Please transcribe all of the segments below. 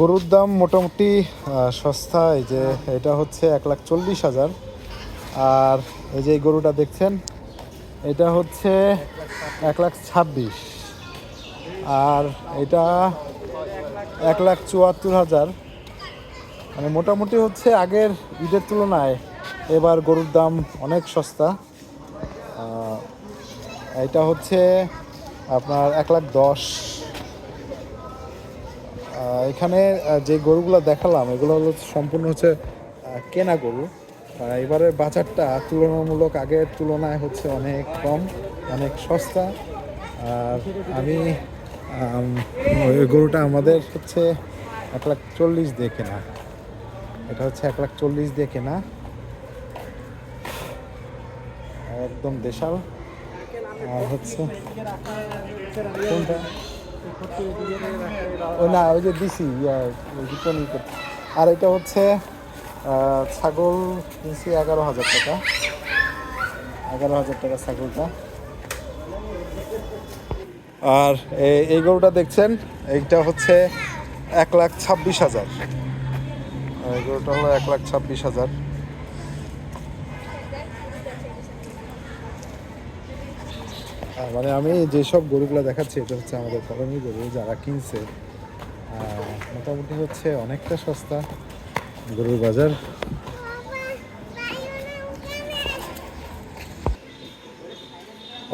গরুর দাম মোটামুটি সস্তা। এই যে এটা হচ্ছে এক লাখ চল্লিশ হাজার। আর এই যে গরুটা দেখছেন, এটা হচ্ছে এক লাখ ছাব্বিশ। আর এটা এক লাখ চুয়াত্তর হাজার। মানে মোটামুটি হচ্ছে আগের ঈদের তুলনায় এবার গরুর দাম অনেক সস্তা। এটা হচ্ছে আপনার এক লাখ দশ। এখানে যে গরুগুলো দেখালাম, এগুলো হলো সম্পূর্ণ হচ্ছে কেনা গরু। এবারের বাজারটা তুলনামূলক আগের তুলনায় হচ্ছে অনেক কম, অনেক সস্তা। আর আমি, ওই গরুটা আমাদের হচ্ছে এক লাখ চল্লিশ দিয়ে কেনা। এটা হচ্ছে এক লাখ চল্লিশ দিয়ে কেনা। একদম দেশাল। আর হচ্ছে কোনটা? ও না, ওই যে দিছি। আর এটা হচ্ছে ছাগল কিনছি এগারো হাজার টাকা। এগারো হাজার টাকা ছাগলটা। আর এই গরুটা দেখছেন? এইটা হচ্ছে এক লাখ ছাব্বিশ হাজার। এই গরুটা হলো এক লাখ ছাব্বিশ হাজার। মানে আমি যেসব গরুগুলো দেখাচ্ছি, এটা হচ্ছে আমাদের কলোনি গরু যারা কিনছে। মোটামুটি হচ্ছে অনেকটা সস্তা গরুর বাজার।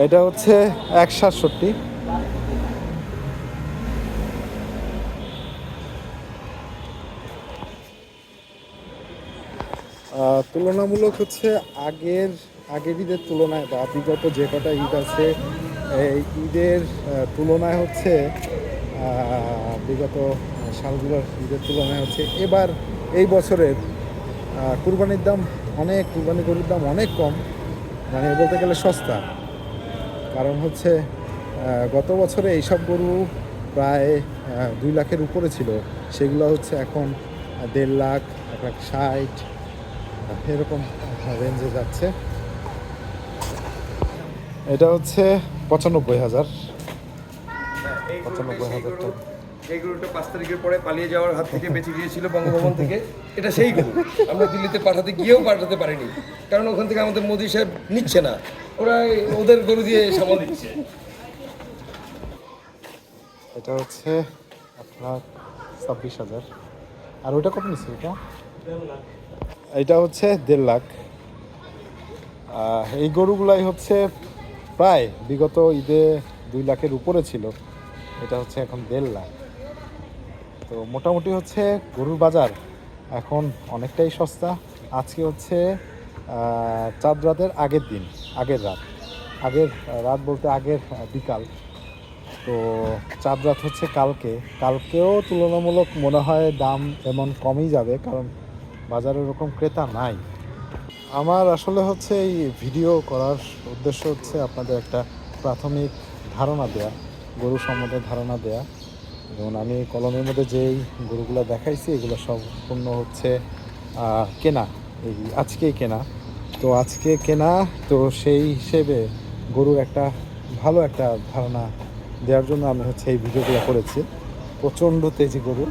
এটা হচ্ছে এক সাতষট্টি। তুলনামূলক হচ্ছে আগের আগের ঈদের তুলনায় বা বিগত যে কটা ঈদ আছে, এই ঈদের তুলনায় হচ্ছে বিগত সালগুলোর ঈদের তুলনায় হচ্ছে এবার এই বছরের কুরবানির দাম অনেক, কুরবানি গরুর দাম অনেক কম মানে বলতে গেলে সস্তা। কারণ হচ্ছে গত বছরে এইসব গরু প্রায় দুই লাখের উপরে ছিল। সেগুলো হচ্ছে এখন দেড় লাখ, এক লাখ ষাট, এরকম রেঞ্জে যাচ্ছে। এটা হচ্ছে পঁচানব্বই হাজার। পঁচানব্বই হাজার টাকা। এই গরুটা পাঁচ তারিখের পরে পালিয়ে যাওয়ার হাত থেকে বেঁচে গিয়েছিল বঙ্গভবন থেকে। এটা সেই গরু। আমরা দিল্লিতে পাঠাতে গিয়েও পাঠাতে পারিনি। কারণ ওখান থেকে আমাদের মোদি সাহেব নিচ্ছে না। ওরা ওদের গরু দিয়ে সামাল দিচ্ছে। এটা হচ্ছে আপনার ছাব্বিশ হাজার। আর ওইটা কত নিচ্ছে এটা? এটা হচ্ছে দেড় লাখ। এই গরুগুলাই হচ্ছে প্রায় বিগত ঈদে দুই লাখের উপরে ছিল। এটা হচ্ছে এখন দেড় লাখ। তো মোটামুটি হচ্ছে গরুর বাজার এখন অনেকটাই সস্তা। আজকে হচ্ছে চাঁদ রাতের আগের দিন, আগের রাত। আগের রাত বলতে আগের বিকাল। তো চাঁদ রাত হচ্ছে কালকে। কালকেও তুলনামূলক মনে হয় দাম এমন কমই যাবে, কারণ বাজারে ওরকম ক্রেতা নাই। আমার আসলে হচ্ছে এই ভিডিও করার উদ্দেশ্য হচ্ছে আপনাদের একটা প্রাথমিক ধারণা দেয়া, গরু সম্বন্ধে ধারণা দেয়া। যেমন আমি কলমের মধ্যে যেই গরুগুলো দেখাইছি, এগুলো সম্পূর্ণ হচ্ছে কেনা। এই আজকেই কেনা। তো আজকে কেনা, তো সেই হিসেবে গরুর একটা ভালো একটা ধারণা দেওয়ার জন্য আমি হচ্ছে এই ভিডিওগুলো করেছি। প্রচণ্ড তেজি গরু।